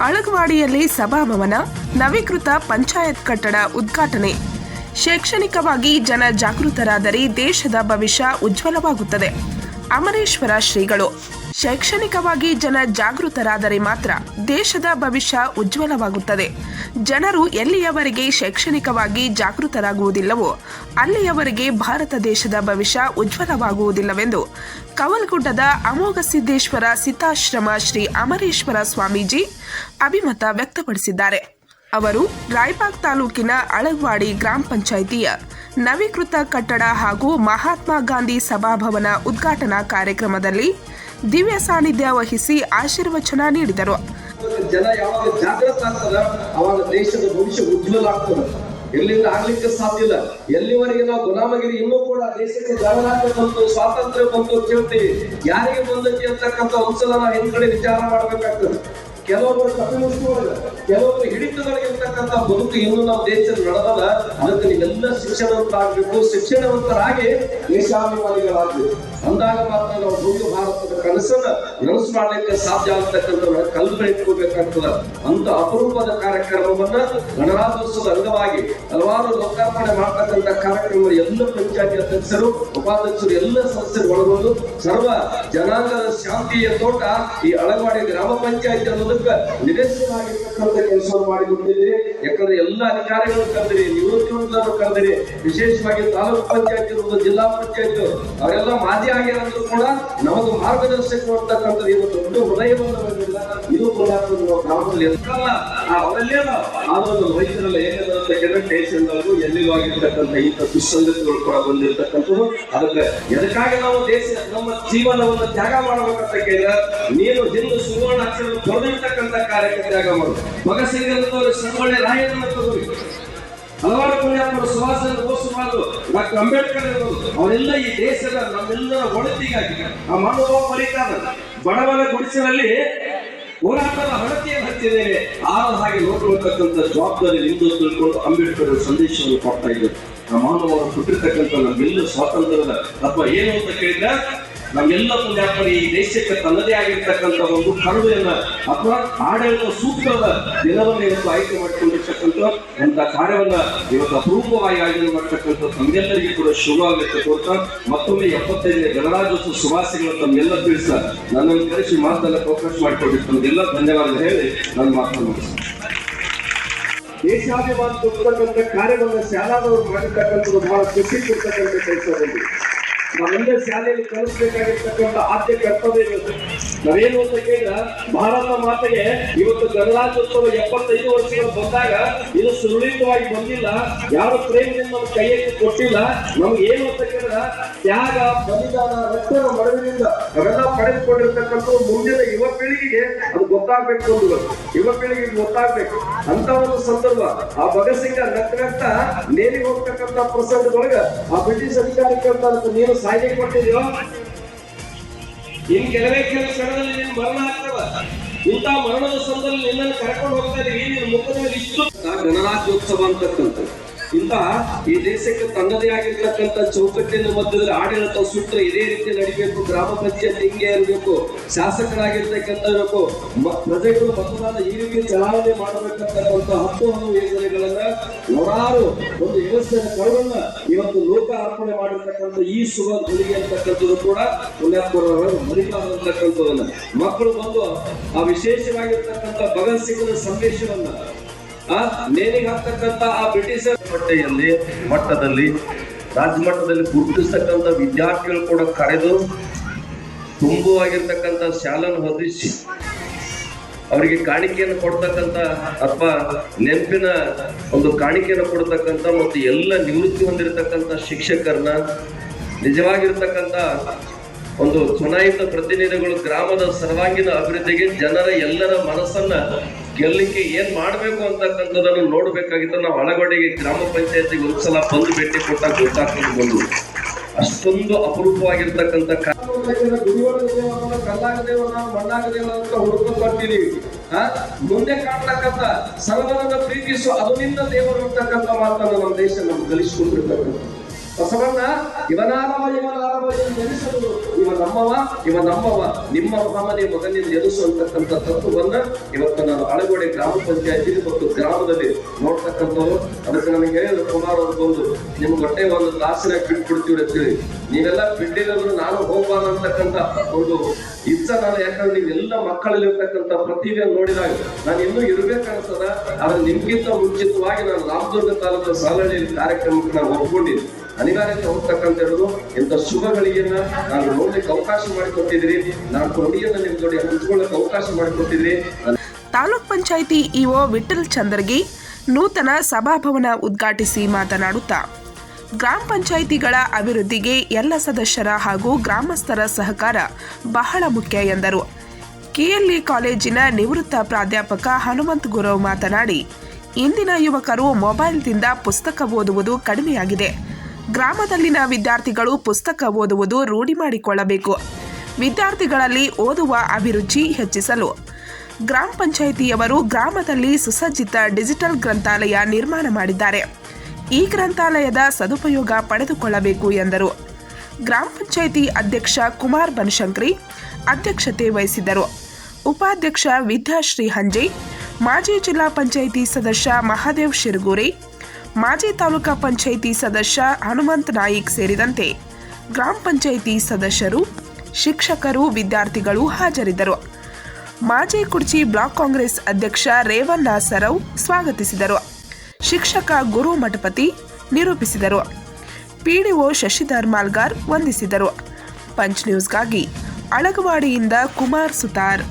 ಅಳಗವಾಡಿಯಲ್ಲಿ ಸಭಾಭವನ ನವೀಕೃತ ಪಂಚಾಯತ್ ಕಟ್ಟಡ ಉದ್ಘಾಟನೆ. ಶೈಕ್ಷಣಿಕವಾಗಿ ಜನ ಜಾಗೃತರಾದರೆ ದೇಶದ ಭವಿಷ್ಯ ಉಜ್ವಲವಾಗುತ್ತದೆ. ಅಮರೇಶ್ವರ ಶ್ರೀಗಳು. ಶೈಕ್ಷಣಿಕವಾಗಿ ಜನ ಜಾಗೃತರಾದರೆ ಮಾತ್ರ ದೇಶದ ಭವಿಷ್ಯ ಉಜ್ವಲವಾಗುತ್ತದೆ. ಜನರು ಎಲ್ಲಿಯವರೆಗೆ ಶೈಕ್ಷಣಿಕವಾಗಿ ಜಾಗೃತರಾಗುವುದಿಲ್ಲವೋ, ಅಲ್ಲಿಯವರೆಗೆ ಭಾರತ ದೇಶದ ಭವಿಷ್ಯ ಉಜ್ವಲವಾಗುವುದಿಲ್ಲವೆಂದು ಕವಲ್ಗುಡ್ಡದ ಅಮೋಘ ಸಿದ್ದೇಶ್ವರ ಸಿತಾಶ್ರಮ ಶ್ರೀ ಅಮರೇಶ್ವರ ಸ್ವಾಮೀಜಿ ಅಭಿಮತ ವ್ಯಕ್ತಪಡಿಸಿದ್ದಾರೆ. ಅವರು ರಾಯಬಾಗ್ ತಾಲೂಕಿನ ಅಳಗ್ವಾಡಿ ಗ್ರಾಮ ಪಂಚಾಯಿತಿಯ ನವೀಕೃತ ಕಟ್ಟಡ ಹಾಗೂ ಮಹಾತ್ಮ ಗಾಂಧಿ ಸಭಾಭವನ ಉದ್ಘಾಟನಾ ಕಾರ್ಯಕ್ರಮದಲ್ಲಿ ದಿವ್ಯ ಸಾನ್ನಿಧ್ಯ ವಹಿಸಿ ಆಶೀರ್ವಚನ ನೀಡಿದರು. ಜನ ಯಾವಾಗ ಜಾಗೃತ ಆಗ್ತದ? ಅವಾಗ ದೇಶದ ಭವಿಷ್ಯ ಉಜ್ವಲ ಆಗ್ತದೆ ಎಲ್ಲಿಂದ ಆಗ್ಲಿಕ್ಕೆ ಸಾಧ್ಯ ಇಲ್ಲ. ಎಲ್ಲಿವರೆಗೆ ನಾವು ಗುಲಾಮಗಿರಿ ಇನ್ನೂ ಕೂಡ ದೇಶಕ್ಕೆ ಗಣರಾಜ್ಯ ಬಂತು ಸ್ವಾತಂತ್ರ್ಯ ಬಂತು ಅಂತ ಯಾರಿಗೆ ಬಂದೈತಿ ಅಂತಕ್ಕಂಥ ಒಂದ್ಸಲ ನಾವು ಹಿಂದ್ಗಡೆ ವಿಚಾರ ಮಾಡ್ಬೇಕಾಗ್ತದೆ. ಕೆಲವೊಬ್ಬರು ಕಪಿಮುಷ್ಟಿಯೊಳಗ ಕೆಲವೊಬ್ಬರು ಹಿಡಿತದೊಳಗೆ ಇರ್ತಕ್ಕಂಥ ಬದುಕು ಇನ್ನು ನಮ್ಮ ದೇಶದಲ್ಲಿ ನಡೆದಲ್ಲ, ಅದಕ್ಕೆ ನೀವೆಲ್ಲ ಶಿಕ್ಷಣವಂತರಾಗಬೇಕು. ಶಿಕ್ಷಣವಂತರಾಗಿ ದೇಶಾಭಿಮಾನಿಗಳಾಗಬೇಕು ಅಂದಾಗ ಮಾತ್ರ ನಾವು ಭೂಮಿ ಭಾರತದ ಕನಸನ್ನ ನನಸು ಮಾಡಲಿಕ್ಕೆ ಸಾಧ್ಯ ಆಗ್ತಕ್ಕಂಥ ಕಲ್ಪನೆ ಇಟ್ಕೋಬೇಕಾಗ್ತದ ಅಂತ ಅಪರೂಪದ ಕಾರ್ಯಕ್ರಮವನ್ನ ಗಣರಾಜ್ಯೋತ್ಸವದ ಅಂಗವಾಗಿ ಹಲವಾರು ಲೋಕಾರ್ಪಣೆ ಮಾಡ್ತಕ್ಕಂಥ ಕಾರ್ಯಕ್ರಮ ಎಲ್ಲ ಪಂಚಾಯತಿ ಅಧ್ಯಕ್ಷರು, ಉಪಾಧ್ಯಕ್ಷರು, ಎಲ್ಲ ಸದಸ್ಯರು ಒಳಗೊಂಡು ಸರ್ವ ಜನಾಂಗದ ಶಾಂತಿಯ ತೋಟ ಈ ಅಳಗವಾಡಿ ಗ್ರಾಮ ಪಂಚಾಯತಿ ಅನ್ನೋದಕ್ಕೆ ನಿರಂತರವಾಗಿರ್ತಕ್ಕಂಥ ಕೆಲಸವನ್ನು ಮಾಡಿಕೊಟ್ಟಿದ್ದೀರಿ ಯಾಕಂದ್ರೆ ಎಲ್ಲ ಅಧಿಕಾರಿಗಳು ಕರೆದಿರಿ ನಿವೃತ್ತಿಗಳನ್ನು ಕರೆದಿರಿ ವಿಶೇಷವಾಗಿ ತಾಲೂಕು ಪಂಚಾಯತ್ ಇರ್ಬೋದು, ಜಿಲ್ಲಾ ಪಂಚಾಯತ್ ಅವರೆಲ್ಲ ಮಾಜಿ ಆಗಿರೋದ್ರು ಕೂಡ ನಮಗೆ ಮಾರ್ಗದರ್ಶಕ ಕೊಡ್ತಕ್ಕಂಥದ್ದು ಇವತ್ತು ದೊಡ್ಡ ಹೃದಯವನ್ನು. ಇದು ಕೂಡ ಗ್ರಾಮದಲ್ಲಿ ಎತ್ತಲ್ಲ ಅವರಲ್ಲೇ ಆದ್ರೂ ವೈದ್ಯರಲ್ಲ ಏನಿದೆ ಅಂತ ಪೇಷಂಟ್ ಅವರು ಎಲ್ಲಿಗೂ ಆಗಿರ್ತಕ್ಕಂಥ ಇಂಥ ದುಸ್ಸಂಗತಿಗಳು ಕೂಡ ಬಂದಿರತಕ್ಕಂಥದ್ದು ಅದಕ್ಕೆ ಎದಕ್ಕಾಗಿ ನಾವು ದೇಶ ನಮ್ಮ ಜೀವನವನ್ನು ತ್ಯಾಗ ಮಾಡಬೇಕಂತ ಕೇಳಿದ್ರೆ, ನೀನು ಹಿಂದೂ ಸುವರ್ಣ ಅಕ್ಷರ ಬರೆದಿರ್ತಕ್ಕಂಥ ಕಾರ್ಯಕ್ಕೆ ತ್ಯಾಗ ಮಾಡು ಭಗತ್ ಸಿಂಗ್ ಅವರು ಸಂಗೊಳ್ಳಿ ರಾಯಣ್ಣ ತಗೋರಿ ಹಲವಾರು ಪುಣ್ಯಾತ್ಮರು ಸುಹಾಸ ಬೋಸ್ವಾಲು ಡಾಕ್ಟರ್ ಅಂಬೇಡ್ಕರ್ ಇರ್ಬೋದು. ಅವರೆಲ್ಲ ಈ ದೇಶದ ನಮ್ಮೆಲ್ಲರ ಒಳತಿಗಾಗಿ ಆ ಮನೋಭಾವ ಬರೀತಾರೆ ಬಡವನ ಗುಡಿಸಿನಲ್ಲಿ ಹೋರಾಟದ ಹಣತೆಯನ್ನು ಹಚ್ಚಿದ್ದೇನೆ ಆದ ಹಾಗೆ ನೋಡ್ಕೊಳ್ತಕ್ಕಂಥ ಜವಾಬ್ದಾರಿ ನಿಮ್ದು ತಿಳ್ಕೊಂಡು ಅಂಬೇಡ್ಕರ್ ಸಂದೇಶವನ್ನು ಕೊಡ್ತಾ ಇದ್ದರು ಆ ಮಾನವರು ಹುಟ್ಟಿರ್ತಕ್ಕಂಥ ನಮ್ಮೆಲ್ಲ ಸ್ವಾತಂತ್ರ್ಯದ ಅಥವಾ ಏನು ಅಂತ ಕೇಳಿದ್ರೆ? ನಮ್ಮೆಲ್ಲ ಯಾಕಂದ್ರೆ ಈ ದೇಶಕ್ಕೆ ತನ್ನದೇ ಆಗಿರ್ತಕ್ಕಂಥ ಒಂದು ಕರುವೆಯನ್ನ ಅಥವಾ ಆಡಳಿತ ಸೂಕ್ತದ ದಿನವನ್ನು ಇವತ್ತು ಆಯ್ಕೆ ಮಾಡಿಕೊಂಡಿರ್ತಕ್ಕಂಥ ಅಂತ ಕಾರ್ಯವನ್ನ ಇವತ್ತು ಅಪರೂಪವಾಗಿ ಆಯೋಜನೆ ಮಾಡ್ತಕ್ಕಂಥ ತಮ್ಮೆಲ್ಲರಿಗೂ ಕೂಡ ಶುಭವಾಗುತ್ತೆ ಕೋರ್ತಾ ಮತ್ತೊಮ್ಮೆ ಎಪ್ಪತ್ತೈದನೇ ಗಣರಾಜ್ಯೋತ್ಸವ ಶುಭಾಶಯಗಳು ತಮ್ಮೆಲ್ಲ ತಿಳಿಸ ನನ್ನನ್ನು ಕರೆಸಿ ಮಾತನ್ನ ಫೋಕಸ್ ಮಾಡಿಕೊಂಡಿದ್ದು ತಮಗೆಲ್ಲ ಧನ್ಯವಾದ ಹೇಳಿ ನನ್ನ ಮಾತನ್ನು ಮುಗಿಸ್ತೀನಿ. ದೇಶಾಭಿಮಾನ ಕೊಡ್ತಕ್ಕಂಥ ಕಾರ್ಯವನ್ನು ಶಾಲಾದವರು ಮಾಡಿರ್ತಕ್ಕಂಥದ್ದು ಬಹಳ ಖುಷಿ ಕೊಡ್ತಕ್ಕಂಥ ಕೆಲಸದಲ್ಲಿ ನಾವೆಲ್ಲ ಶಾಲೆಯಲ್ಲಿ ಕಲಿಸಬೇಕಾಗಿರ್ತಕ್ಕಂಥ ಆದ್ಯ ಕರ್ತವ್ಯ ಇರುತ್ತೆ ನಾವೇನು ಅಂತ ಕೇಳಿದ ಭಾರತ ಮಾತೆಗೆ ಇವತ್ತು ಗಣರಾಜ್ಯೋತ್ಸವ ಎಪ್ಪತ್ತೈದು ವರ್ಷಗಳು ಬಂದಾಗ ಇದು ಸುರಳಿತವಾಗಿ ಬಂದಿಲ್ಲ. ಯಾರು ಪ್ರೇಮದಿಂದ ನಮ್ಮ ಕೈಯಲ್ಲಿ ಕೊಟ್ಟಿಲ್ಲ. ನಮ್ಗೆ ಏನು ಅಂತ ಕೇಳಿದ್ರ, ತ್ಯಾಗ, ಬಲಿದಾನ, ರಕ್ತದ ಮಡವಿನಿಂದ ಅವೆಲ್ಲ ಪಡೆದುಕೊಂಡಿರ್ತಕ್ಕಂಥ ಮುಂದಿನ ಯುವ ಪೀಳಿಗೆಗೆ ಅದು ಗೊತ್ತಾಗ್ಬೇಕು ಅಂತ ಯುವ ಪೀಳಿಗೆಗೆ ಗೊತ್ತಾಗ್ಬೇಕು. ಅಂತ ಒಂದು ಸಂದರ್ಭ. ಆ ಭಗತ್ ಸಿಂಗ ನಕ್ಕ ನೇರಿ ಹೋಗ್ತಕ್ಕಂಥ ಪ್ರಸಂಗದೊಳಗ ಆ ಬ್ರಿಟಿಷ್ ಅಧಿಕಾರಿ ಅಂತ ನೀನು ಸಾಯ್ಲಿಕ್ಕೆ ಕೊಟ್ಟಿದ್ಯೋ? ಇನ್ ಕೆಲವೇ ಕೆಲವು ಕ್ಷಣದಲ್ಲಿ ನಿನ್ ಮರಣ ಆಗ್ತದ. ಇಂಥ ಮರಣದ ಸಂದರ್ಭದಲ್ಲಿ ನಿನ್ನನ್ನು ಕರ್ಕೊಂಡು ಹೋಗ್ತಾ ಇದೀವಿ. ನಿನ್ನ ಮುಖದಲ್ಲಿ ಇಷ್ಟು ಗಣರಾಜ್ಯೋತ್ಸವ ಅಂತಕ್ಕಂಥದ್ದು. ಇಂಥ ಈ ದೇಶಕ್ಕೆ ತನ್ನದೇ ಆಗಿರ್ತಕ್ಕಂಥ ಚೌಕಟ್ಟಿನ ಮಧ್ಯದಲ್ಲಿ ಆಡಳಿತ ಸೂತ್ರ ಇದೇ ರೀತಿ ನಡಿಬೇಕು, ಗ್ರಾಮ ಪಂಚಾಯತ್ ಹಿಂಗೆ ಇರಬೇಕು ಶಾಸಕರಾಗಿರ್ತಕ್ಕಂಥ ಇರಬೇಕು ಪ್ರಜೆಗಳು ಮತದಾನ ಈ ರೀತಿ ಚಲಾವಣೆ ಮಾಡಬೇಕಂತಕ್ಕಂಥ ಹತ್ತು ಹಲವು ಯೋಜನೆಗಳನ್ನ ನೂರಾರು ಒಂದು ವ್ಯವಸ್ಥೆಯ ಕರುವನ್ನ ಇವತ್ತು ಲೋಕ ಅರ್ಪಣೆ ಮಾಡಿರ್ತಕ್ಕಂಥ ಈ ಶುಭ ಗುಳಿಗೆ ಅಂತಕ್ಕಂಥದ್ದು ಕೂಡ ಪುಣ್ಯಾತ್ಮರವರು ಮಕ್ಕಳು ಬಂದು ಆ ವಿಶೇಷವಾಗಿರ್ತಕ್ಕಂಥ ಭಗತ್ ಸಿಂಗ್ನ ಸಂದೇಶವನ್ನ ನೇಣಿಗೆ ಹಾಕ್ತಕ್ಕಂಥ ಆ ಬ್ರಿಟಿಷರ್ ಮಟ್ಟೆಯಲ್ಲಿ ಮಟ್ಟದಲ್ಲಿ ರಾಜ್ಯ ಮಟ್ಟದಲ್ಲಿ ಗುರುತಿಸ್ತಕ್ಕಂಥ ವಿದ್ಯಾರ್ಥಿಗಳು ಕೂಡ ಕರೆದು ತುಂಬುವಾಗಿರ್ತಕ್ಕಂಥ ಶಾಲೆಯನ್ನು ಹೊದಿಸಿ, ಅವರಿಗೆ ಕಾಣಿಕೆಯನ್ನು ಕೊಡ್ತಕ್ಕಂಥ ಅಥವಾ ನೆನಪಿನ ಒಂದು ಕಾಣಿಕೆಯನ್ನು ಕೊಡ್ತಕ್ಕಂಥ ಮತ್ತು ಎಲ್ಲ ನಿವೃತ್ತಿ ಹೊಂದಿರತಕ್ಕಂಥ ಶಿಕ್ಷಕರನ್ನ, ನಿಜವಾಗಿರ್ತಕ್ಕಂಥ ಒಂದು ಚುನಾಯಿತ ಪ್ರತಿನಿಧಿಗಳು ಗ್ರಾಮದ ಸರ್ವಾಂಗೀಣ ಅಭಿವೃದ್ಧಿಗೆ ಜನರ ಎಲ್ಲರ ಮನಸ್ಸನ್ನ ಗೆಲ್ಲಲಿಕ್ಕೆ ಏನ್ ಮಾಡ್ಬೇಕು ಅಂತಕ್ಕಂಥದನ್ನು ನೋಡಬೇಕಾಗಿತ್ತು. ನಾವು ಹಳಗಡೆಗೆ ಗ್ರಾಮ ಪಂಚಾಯತಿಗೆ ಒಂದ್ಸಲ ಬಂದು ಭೇಟಿ ಕೊಟ್ಟಾಗ ಗೊತ್ತಾಗ್ತದೆ ಬಂದು. ಅಷ್ಟೊಂದು ಅಪರೂಪವಾಗಿರ್ತಕ್ಕಂಥ ಹುಡುಕೊಂಡು ಮುಂದೆ ಕಾಣ್ತಕ್ಕಂಥ ಸರ್ವರನ್ನ ಪ್ರೀತಿಸು ಅದರಿಂದ ದೇವರು ಇರ್ತಕ್ಕಂಥ ಮಾತನ್ನು ನಮ್ಮ ದೇಶ ನಮ್ಗೆ ಕಲಿಸ್ಕೊಂಡಿರ್ತಕ್ಕಂಥ ಬಸವಣ್ಣ ಇವನಾರವ ಇವನಾರವ ಎಂದು ಇವ ನಮ್ಮವ ಇವ ನಮ್ಮವ, ನಿಮ್ಮ ಮಾಮನೆ ಮಗನಿಂದ ಎದುರಿಸುವಂತಕ್ಕಂಥ ತತ್ವವನ್ನ ಇವತ್ತು ನಾನು ಅಳಗೋಡೆ ಗ್ರಾಮ ಪಂಚಾಯತಿ ಮತ್ತು ಗ್ರಾಮದಲ್ಲಿ ನೋಡ್ತಕ್ಕಂಥವ್ರು. ಅದಕ್ಕೆ ನನಗೆ ಹೇಳಿದ್ರು ಕುಮಾರ್ ಅವ್ರು ಬಂದು, ನಿಮ್ ಹೊಟ್ಟೆ ಒಂದು ಕೊಡ್ತೀವಿ ಬಿಟ್ಬಿಡ್ತೀವಿ ಅಂತೇಳಿ ನೀವೆಲ್ಲ ಬಿಡ್ಡಿಲ್ಲದ್ರು ನಾನು ಹೋಗ್ಬಾರ್ದು ಅಂತಕ್ಕಂಥ ಒಂದು ಇಚ್ಛ ನಾನು ಯಾಕಂದ್ರೆ ನೀವೆಲ್ಲ ಮಕ್ಕಳಲ್ಲಿ ಇರ್ತಕ್ಕಂಥ ಪ್ರತಿಭೆಯನ್ನು ನೋಡಿದಾಗ ನಾನು ಇನ್ನೂ ಇರ್ಬೇಕನ್ಸದ ಆದ್ರೆ ನಿಮ್ಗಿಂತ ಮುಂಚಿತವಾಗಿ ನಾನು ರಾಮದುರ್ಗ ತಾಲೂಕು ಸಾಲಹಳ್ಳಿಯಲ್ಲಿ ಕಾರ್ಯಕ್ರಮಕ್ಕೆ ನಾನು ಒಪ್ಕೊಂಡಿದ್ದೆ. ಅನಿವಾರ್ಯತೆ ಹೋಗ್ತಕ್ಕಂತ ಹೇಳುದು, ಇಂಥ ಶುಭ ಗಳಿಗೆಯನ್ನ ನಾನು ನೋಡ್ಲಿಕ್ಕೆ ಅವಕಾಶ ಮಾಡಿಕೊಟ್ಟಿದ್ರಿ ನಾನು ಕೊಡಿಯನ್ನ ನಿಮ್ ಜೊತೆ ಹಂಚ್ಕೊಳ್ಳಕ್ಕೆ ಅವಕಾಶ ಮಾಡಿಕೊಟ್ಟಿದ್ರಿ ತಾಲೂಕ್ ಪಂಚಾಯಿತಿ ಇಒ ವಿಠಲ್ ಚಂದ್ರಗಿ ನೂತನ ಸಭಾಭವನ ಉದ್ಘಾಟಿಸಿ ಮಾತನಾಡುತ್ತಾ, ಗ್ರಾಮ ಪಂಚಾಯಿತಿಗಳ ಅಭಿವೃದ್ಧಿಗೆ ಎಲ್ಲ ಸದಸ್ಯರ ಹಾಗೂ ಗ್ರಾಮಸ್ಥರ ಸಹಕಾರ ಬಹಳ ಮುಖ್ಯ ಎಂದರು. ಕೆಎಲ್ಇ ಕಾಲೇಜಿನ ನಿವೃತ್ತ ಪ್ರಾಧ್ಯಾಪಕ ಹನುಮಂತ್ ಗುರವ್ ಮಾತನಾಡಿ, ಇಂದಿನ ಯುವಕರು ಮೊಬೈಲ್ದಿಂದ ಪುಸ್ತಕ ಓದುವುದು ಕಡಿಮೆಯಾಗಿದೆ. ಗ್ರಾಮದಲ್ಲಿನ ವಿದ್ಯಾರ್ಥಿಗಳು ಪುಸ್ತಕ ಓದುವುದು ರೂಢಿ ಮಾಡಿಕೊಳ್ಳಬೇಕು. ವಿದ್ಯಾರ್ಥಿಗಳಲ್ಲಿ ಓದುವ ಅಭಿರುಚಿ ಹೆಚ್ಚಿಸಲು. ಗ್ರಾಮ ಪಂಚಾಯಿತಿಯವರು ಗ್ರಾಮದಲ್ಲಿ ಸುಸಜ್ಜಿತ ಡಿಜಿಟಲ್ ಗ್ರಂಥಾಲಯ ನಿರ್ಮಾಣ ಮಾಡಿದ್ದಾರೆ. ಈ ಗ್ರಂಥಾಲಯದ ಸದುಪಯೋಗ ಪಡೆದುಕೊಳ್ಳಬೇಕು ಎಂದರು. ಗ್ರಾಮ ಪಂಚಾಯಿತಿ ಅಧ್ಯಕ್ಷ ಕುಮಾರ್ ಬನಶಂಕರಿ ಅಧ್ಯಕ್ಷತೆ ವಹಿಸಿದ್ದರು. ಉಪಾಧ್ಯಕ್ಷ ವಿದ್ಯಾಶ್ರೀ ಹಂಜೆ, ಮಾಜಿ ಜಿಲ್ಲಾ ಪಂಚಾಯಿತಿ ಸದಸ್ಯ ಮಹಾದೇವ್ ಶಿರಗೂರಿ ಮಾಜಿ ತಾಲೂಕಾ ಪಂಚಾಯಿತಿ ಸದಸ್ಯ ಹನುಮಂತ್ ನಾಯಿಕ್ ಸೇರಿದಂತೆ ಗ್ರಾಮ ಪಂಚಾಯಿತಿ ಸದಸ್ಯರು, ಶಿಕ್ಷಕರು, ವಿದ್ಯಾರ್ಥಿಗಳು ಹಾಜರಿದ್ದರು. ಮಾಜಿ ಕುರ್ಚಿ ಬ್ಲಾಕ್ ಕಾಂಗ್ರೆಸ್ ಅಧ್ಯಕ್ಷ ರೇವಣ್ಣ ಸರವ್ ಸ್ವಾಗತಿಸಿದರು. ಶಿಕ್ಷಕ ಗುರು ಮಠಪತಿ ನಿರೂಪಿಸಿದರು. ಪಿಡಿಒ ಶಶಿಧರ್ ಮಾಲ್ಗಾರ್ ವಂದಿಸಿದರು. ಪಂಚ್ ನ್ಯೂಸ್ಗಾಗಿ ಅಳಗವಾಡಿಯಿಂದ ಕುಮಾರ್ ಸುತಾರ್.